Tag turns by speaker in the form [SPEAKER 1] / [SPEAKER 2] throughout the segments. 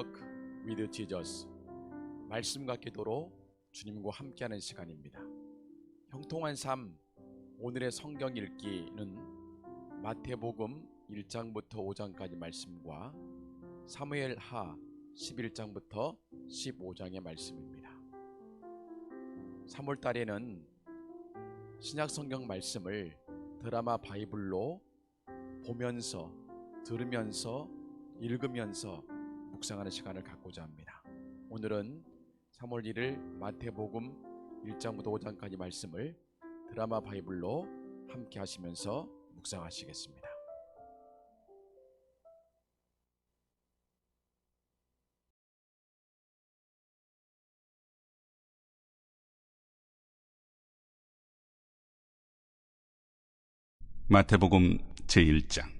[SPEAKER 1] Walk with Jesus 말씀과 기도로 주님과 함께하는 시간입니다. 형통한 삶 오늘의 성경 읽기는 마태복음 1장부터 5장까지 말씀과 사무엘 하 11장부터 15장의 말씀입니다. 3월 달에는 신약 성경 말씀을 드라마 바이블로 보면서 들으면서 읽으면서 묵상하는 시간을 갖고자 합니다. 오늘은 3월 1일 마태복음 1장부터 5장까지 말씀을 드라마 바이블로 함께 하시면서 묵상하시겠습니다.
[SPEAKER 2] 마태복음 제1장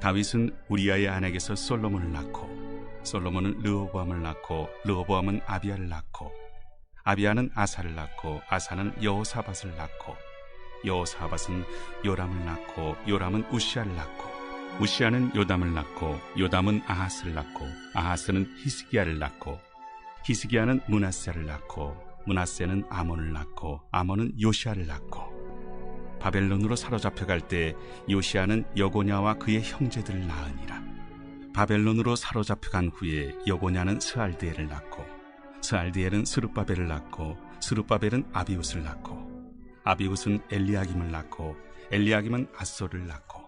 [SPEAKER 2] 다윗은 우리아의 아내에게서 솔로몬을 낳고 솔로몬은 르호보암을 낳고 르호보암은 아비아를 낳고 아비아는 아사를 낳고 아사는 여호사밧을 낳고 여호사밧은 요람을 낳고 요람은 우시아를 낳고 우시아는 요담을 낳고 요담은 아하스를 낳고 아하스는 히스기야를 낳고 히스기야는 문하세를 낳고 문하세는 아몬을 낳고 아몬은 요시아를 낳고 바벨론으로 사로잡혀 갈 때 요시아는 여고냐와 그의 형제들을 낳으니라. 바벨론으로 사로잡혀 간 후에 여고냐는 스알디엘을 낳고 스알디엘은 스룹바벨을 낳고 스룹바벨은 아비웃을 낳고 아비웃은 엘리야김을 낳고 엘리야김은 아소를 낳고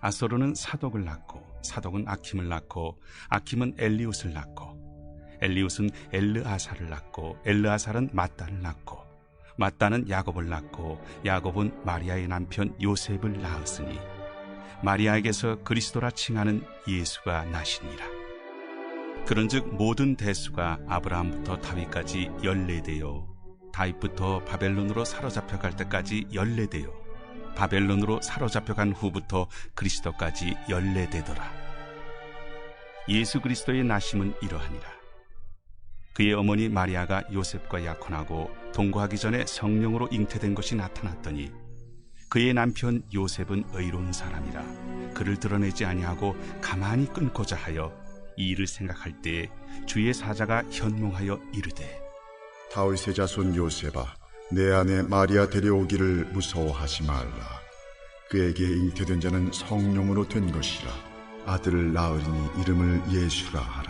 [SPEAKER 2] 아소르는 사독을 낳고 사독은 아킴을 낳고 아킴은 엘리웃을 낳고 엘리웃은 엘르아사를 낳고 엘르아살은 마따를 낳고 마따는 야곱을 낳고 야곱은 마리아의 남편 요셉을 낳았으니 마리아에게서 그리스도라 칭하는 예수가 나시니라. 그런즉 모든 대수가 아브라함부터 다윗까지 열네되어 다윗부터 바벨론으로 사로잡혀 갈 때까지 열네되어 바벨론으로 사로잡혀 간 후부터 그리스도까지 열네되더라. 예수 그리스도의 나심은 이러하니라 그의 어머니 마리아가 요셉과 약혼하고 동거하기 전에 성령으로 잉태된 것이 나타났더니 그의 남편 요셉은 의로운 사람이라 그를 드러내지 아니하고 가만히 끊고자 하여 이 일을 생각할 때에 주의 사자가 현몽하여 이르되
[SPEAKER 3] 다윗의 자손 요셉아 내 아내 마리아 데려오기를 무서워하지 말라. 그에게 잉태된 자는 성령으로 된 것이라 아들을 낳으리니 이름을 예수라 하라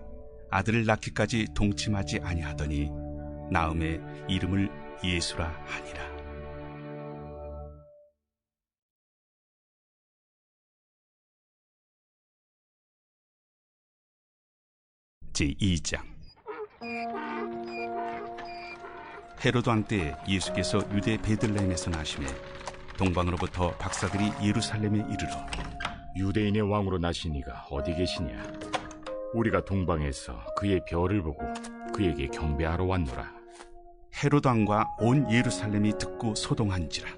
[SPEAKER 2] 아들을 낳기까지 동침하지 아니하더니 나음에 이름을 예수라 하니라 제2장 헤로드 왕때 예수께서 유대 베들레헴에서 나심에 동방으로부터 박사들이 예루살렘에 이르러
[SPEAKER 4] 유대인의 왕으로 나신 이가 어디 계시냐? 우리가 동방에서 그의 별을 보고 그에게 경배하러 왔노라.
[SPEAKER 2] 헤로드 왕과 온 예루살렘이 듣고 소동한지라.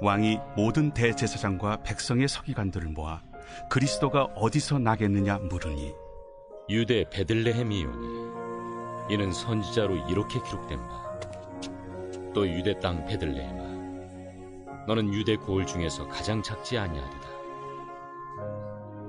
[SPEAKER 2] 왕이 모든 대제사장과 백성의 서기관들을 모아 그리스도가 어디서 나겠느냐 물으니
[SPEAKER 5] 유대 베들레헴이오니 이는 선지자로 이렇게 기록된 바. 또 유대 땅 베들레헴아 너는 유대 고을 중에서 가장 작지 아니하리라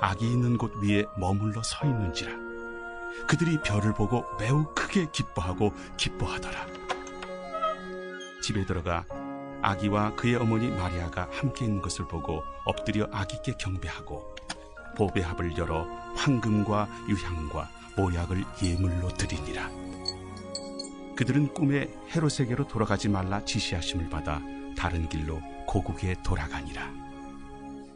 [SPEAKER 2] 아기 있는 곳 위에 머물러 서 있는지라. 그들이 별을 보고 매우 크게 기뻐하고 기뻐하더라. 집에 들어가 아기와 그의 어머니 마리아가 함께 있는 것을 보고 엎드려 아기께 경배하고 보배합을 열어 황금과 유향과 모약을 예물로 드리니라. 그들은 꿈에 헤롯에게로 돌아가지 말라 지시하심을 받아 다른 길로 고국에 돌아가니라.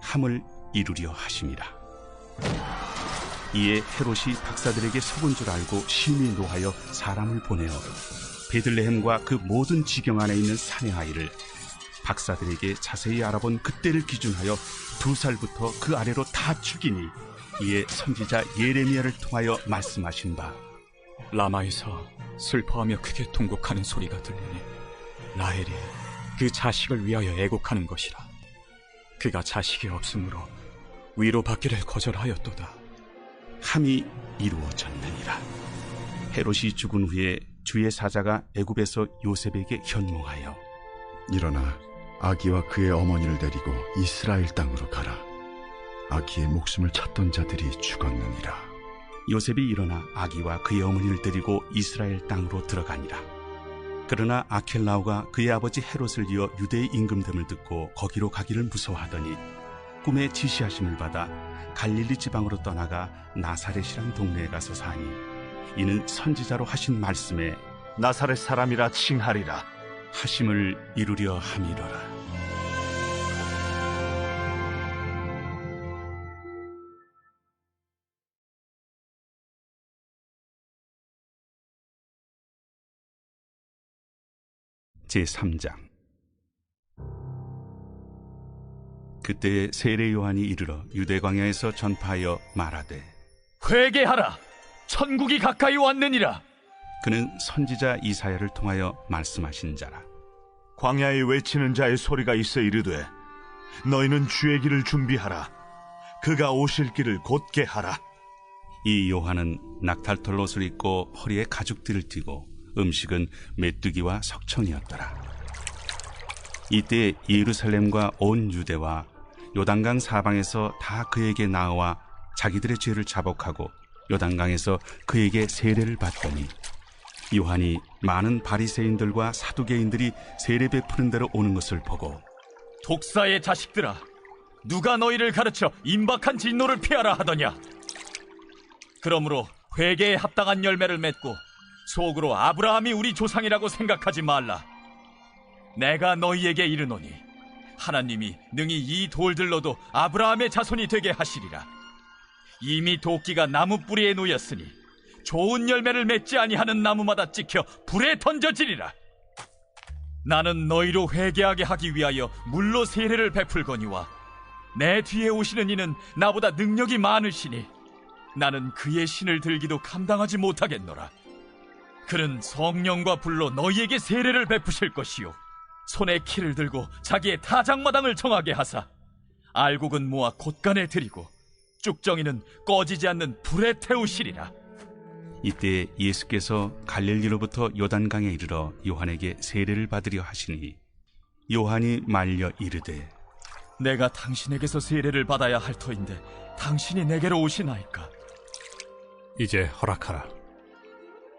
[SPEAKER 2] 함을 이루려 하심이라. 이에 헤롯이 박사들에게 속은 줄 알고 심히 노하여 사람을 보내어 베들레헴과 그 모든 지경 안에 있는 사내 아이를 박사들에게 자세히 알아본 그때를 기준하여 두 살부터 그 아래로 다 죽이니 이에 선지자 예레미야를 통하여 말씀하신 바
[SPEAKER 6] 라마에서 슬퍼하며 크게 통곡하는 소리가 들리니 라헬이 그 자식을 위하여 애곡하는 것이라 그가 자식이 없으므로 위로받기를 거절하였도다
[SPEAKER 2] 함이 이루어졌느니라. 헤롯이 죽은 후에 주의 사자가 애굽에서 요셉에게 현몽하여
[SPEAKER 3] 일어나 아기와 그의 어머니를 데리고 이스라엘 땅으로 가라. 아기의 목숨을 찾던 자들이 죽었느니라.
[SPEAKER 2] 요셉이 일어나 아기와 그의 어머니를 데리고 이스라엘 땅으로 들어가니라. 그러나 아켈라오가 그의 아버지 헤롯을 이어 유대의 임금됨을 듣고 거기로 가기를 무서워하더니 꿈에 지시하심을 받아 갈릴리 지방으로 떠나가 나사렛이란 동네에 가서 사니 이는 선지자로 하신 말씀에
[SPEAKER 7] 나사렛 사람이라 칭하리라.
[SPEAKER 2] 하심을 이루려 함이로라. 제3장 그때 세례 요한이 이르러 유대 광야에서 전파하여 말하되
[SPEAKER 6] 회개하라 천국이 가까이 왔느니라
[SPEAKER 2] 그는 선지자 이사야를 통하여 말씀하신 자라
[SPEAKER 7] 광야에 외치는 자의 소리가 있어 이르되 너희는 주의 길을 준비하라. 그가 오실 길을 곧게 하라.
[SPEAKER 2] 이 요한은 낙탈털 옷을 입고 허리에 가죽띠를 띠고 음식은 메뚜기와 석청이었더라. 이때 예루살렘과 온 유대와 요단강 사방에서 다 그에게 나와 자기들의 죄를 자복하고 요단강에서 그에게 세례를 받더니 요한이 많은 바리새인들과 사두개인들이 세례 베푸는 대로 오는 것을 보고
[SPEAKER 6] 독사의 자식들아 누가 너희를 가르쳐 임박한 진노를 피하라 하더냐 그러므로 회개에 합당한 열매를 맺고 속으로 아브라함이 우리 조상이라고 생각하지 말라. 내가 너희에게 이르노니 하나님이 능히 이 돌들로도 아브라함의 자손이 되게 하시리라. 이미 도끼가 나무 뿌리에 놓였으니 좋은 열매를 맺지 아니하는 나무마다 찍혀 불에 던져지리라. 나는 너희로 회개하게 하기 위하여 물로 세례를 베풀거니와 내 뒤에 오시는 이는 나보다 능력이 많으시니 나는 그의 신을 들기도 감당하지 못하겠노라. 그는 성령과 불로 너희에게 세례를 베푸실 것이요 손에 키를 들고 자기의 타작마당을 정하게 하사 알곡은 모아 곳간에 들이고 쭉정이는 꺼지지 않는 불에 태우시리라.
[SPEAKER 2] 이때 예수께서 갈릴리로부터 요단강에 이르러 요한에게 세례를 받으려 하시니 요한이 말려 이르되
[SPEAKER 6] 내가 당신에게서 세례를 받아야 할 터인데 당신이 내게로 오시나이까?
[SPEAKER 8] 이제 허락하라.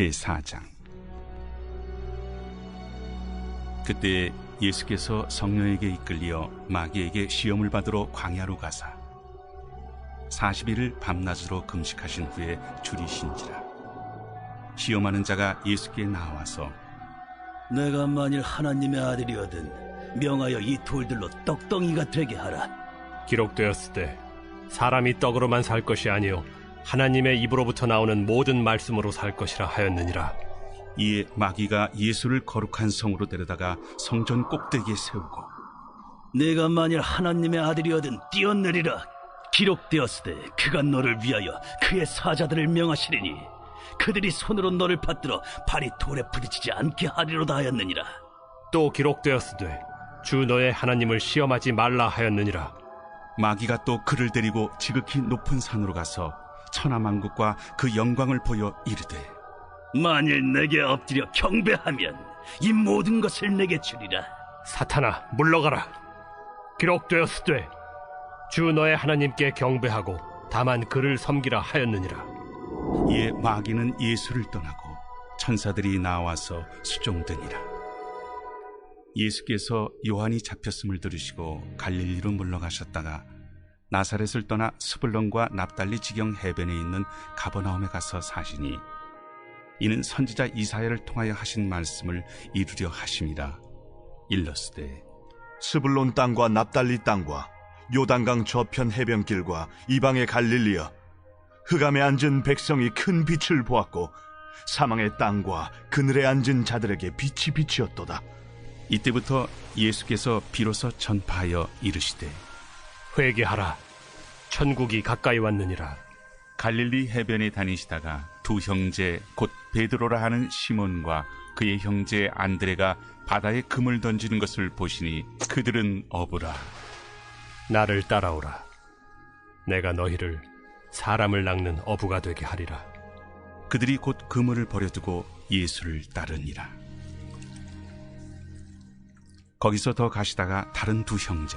[SPEAKER 2] 제4장. 그때 예수께서 성령에게 이끌려 마귀에게 시험을 받으러 광야로 가사 40일을 밤낮으로 금식하신 후에 줄이신지라. 시험하는 자가 예수께 나와서
[SPEAKER 9] 내가 만일 하나님의 아들이거든 명하여 이 돌들로 떡덩이가 되게 하라.
[SPEAKER 8] 기록되었을 때 사람이 떡으로만 살 것이 아니요 하나님의 입으로부터 나오는 모든 말씀으로 살 것이라 하였느니라.
[SPEAKER 2] 이에 마귀가 예수를 거룩한 성으로 데려다가 성전 꼭대기에 세우고
[SPEAKER 9] 내가 만일 하나님의 아들이거든 뛰어내리라. 기록되었을 때 그가 너를 위하여 그의 사자들을 명하시리니 그들이 손으로 너를 받들어 발이 돌에 부딪히지 않게 하리로다 하였느니라.
[SPEAKER 8] 또 기록되었으되 주 너의 하나님을 시험하지 말라 하였느니라.
[SPEAKER 2] 마귀가 또 그를 데리고 지극히 높은 산으로 가서 천하만국과 그 영광을 보여 이르되
[SPEAKER 9] 만일 내게 엎드려 경배하면 이 모든 것을 내게 주리라.
[SPEAKER 8] 사탄아 물러가라. 기록되었으되 주 너의 하나님께 경배하고 다만 그를 섬기라 하였느니라.
[SPEAKER 2] 이에 마귀는 예수를 떠나고 천사들이 나와서 수종드니라. 예수께서 요한이 잡혔음을 들으시고 갈릴리로 물러가셨다가 나사렛을 떠나 스불론과 납달리 지경 해변에 있는 가버나움에 가서 사시니 이는 선지자 이사야를 통하여 하신 말씀을 이루려 하심이라 일러스되
[SPEAKER 7] 스불론 땅과 납달리 땅과 요단강 저편 해변길과 이방의 갈릴리여 흑암에 앉은 백성이 큰 빛을 보았고 사망의 땅과 그늘에 앉은 자들에게 빛이 빛이었도다.
[SPEAKER 2] 이때부터 예수께서 비로소 전파하여 이르시되
[SPEAKER 8] 회개하라. 천국이 가까이 왔느니라.
[SPEAKER 2] 갈릴리 해변에 다니시다가 두 형제 곧 베드로라 하는 시몬과 그의 형제 안드레가 바다에 금을 던지는 것을 보시니 그들은 어부라
[SPEAKER 8] 나를 따라오라. 내가 너희를 사람을 낚는 어부가 되게 하리라.
[SPEAKER 2] 그들이 곧 그물을 버려두고 예수를 따르니라 거기서 더 가시다가 다른 두 형제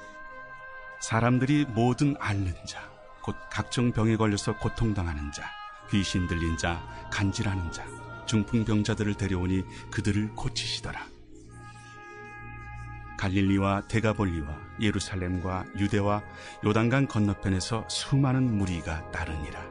[SPEAKER 2] 사람들이 모든 앓는 자, 곧 각종 병에 걸려서 고통당하는 자, 귀신 들린 자, 간질하는 자, 중풍병자들을 데려오니 그들을 고치시더라. 갈릴리와 데가볼리와 예루살렘과 유대와 요단강 건너편에서 수많은 무리가 따르니라.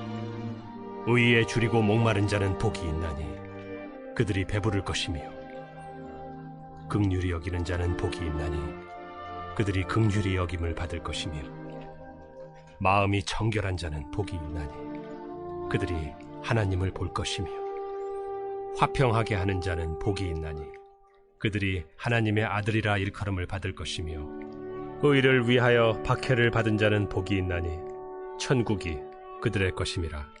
[SPEAKER 8] 의에 줄이고 목마른 자는 복이 있나니 그들이 배부를 것이며 극률이 여기는 자는 복이 있나니 그들이 극률이 여김을 받을 것이며 마음이 청결한 자는 복이 있나니 그들이 하나님을 볼 것이며 화평하게 하는 자는 복이 있나니 그들이 하나님의 아들이라 일컬음을 받을 것이며 의를 위하여 박해를 받은 자는 복이 있나니 천국이 그들의 것임이라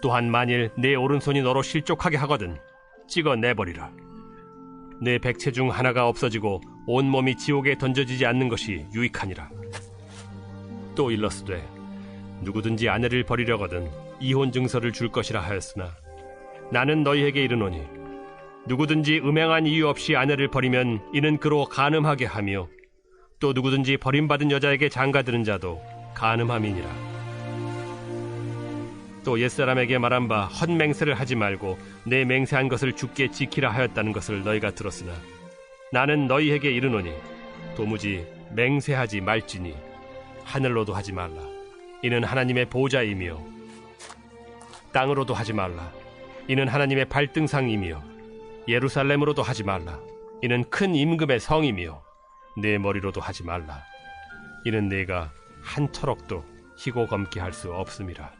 [SPEAKER 8] 또한 만일 내 오른손이 너로 실족하게 하거든 찍어 내버리라. 내 백체 중 하나가 없어지고 온 몸이 지옥에 던져지지 않는 것이 유익하니라. 또 일러스되 누구든지 아내를 버리려거든 이혼 증서를 줄 것이라 하였으나 나는 너희에게 이르노니 누구든지 음행한 이유 없이 아내를 버리면 이는 그로 간음하게 하며 또 누구든지 버림받은 여자에게 장가드는 자도 간음함이니라. 또 옛사람에게 말한 바 헛맹세를 하지 말고 내 맹세한 것을 죽게 지키라 하였다는 것을 너희가 들었으나 나는 너희에게 이르노니 도무지 맹세하지 말지니 하늘로도 하지 말라. 이는 하나님의 보좌이며 땅으로도 하지 말라. 이는 하나님의 발등상이며 예루살렘으로도 하지 말라. 이는 큰 임금의 성이며 내 머리로도 하지 말라. 이는 내가 한 터럭도 희고 검게 할 수 없음이라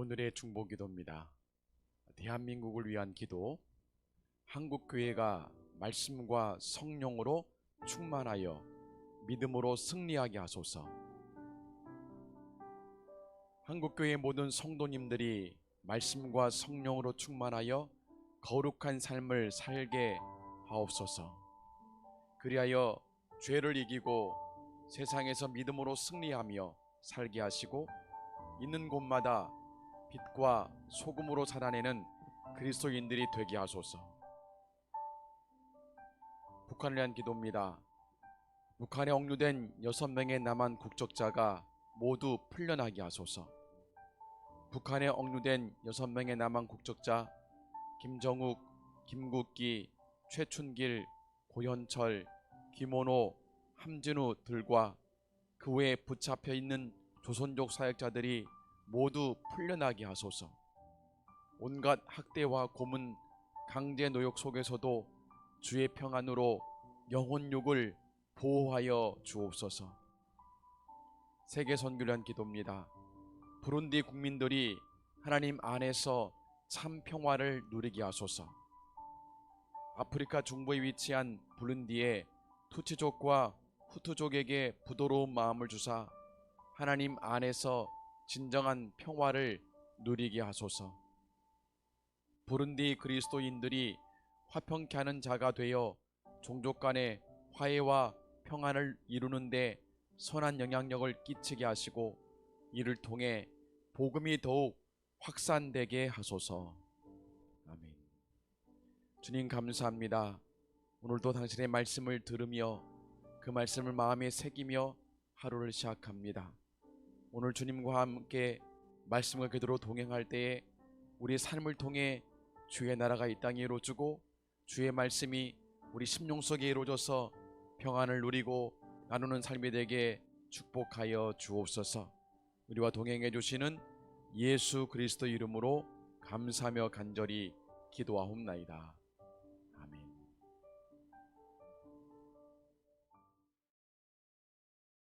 [SPEAKER 1] 오늘의 중보 기도입니다. 대한민국을 위한 기도. 한국 교회가 말씀과 성령으로 충만하여 믿음으로 승리하게 하소서. 한국 교회 모든 성도님들이 말씀과 성령으로 충만하여 거룩한 삶을 살게 하옵소서. 그리하여 죄를 이기고 세상에서 믿음으로 승리하며 살게 하시고 있는 곳마다 빛과 소금으로 살아내는 그리스도인들이 되게 하소서. 북한을 위한 기도입니다. 북한에 억류된 여섯 명의 남한 국적자가 모두 풀려나게 하소서. 북한에 억류된 여섯 명의 남한 국적자 김정욱, 김국기, 최춘길, 고현철, 김원호, 함진우 들과 그 외에 붙잡혀 있는 조선족 사역자들이 모두 풀려나게 하소서. 온갖 학대와 고문, 강제 노역 속에서도 주의 평안으로 영혼육을 보호하여 주옵소서. 세계 선교를 한 기도입니다. 부룬디 국민들이 하나님 안에서 참 평화를 누리게 하소서. 아프리카 중부에 위치한 부룬디의 투치족과 후투족에게 부드러운 마음을 주사 하나님 안에서 진정한 평화를 누리게 하소서. 부른디 그리스도인들이 화평케 하는 자가 되어 종족 간의 화해와 평안을 이루는데 선한 영향력을 끼치게 하시고 이를 통해 복음이 더욱 확산되게 하소서. 아멘. 주님 감사합니다. 오늘도 당신의 말씀을 들으며 그 말씀을 마음에 새기며 하루를 시작합니다. 오늘 주님과 함께 말씀과 그대로 동행할 때에 우리 삶을 통해 주의 나라가 이 땅에 이루어지고 주의 말씀이 우리 심령 속에 이루어져서 평안을 누리고 나누는 삶이 되게 축복하여 주옵소서. 우리와 동행해 주시는 예수 그리스도 이름으로 감사하며 간절히 기도하옵나이다.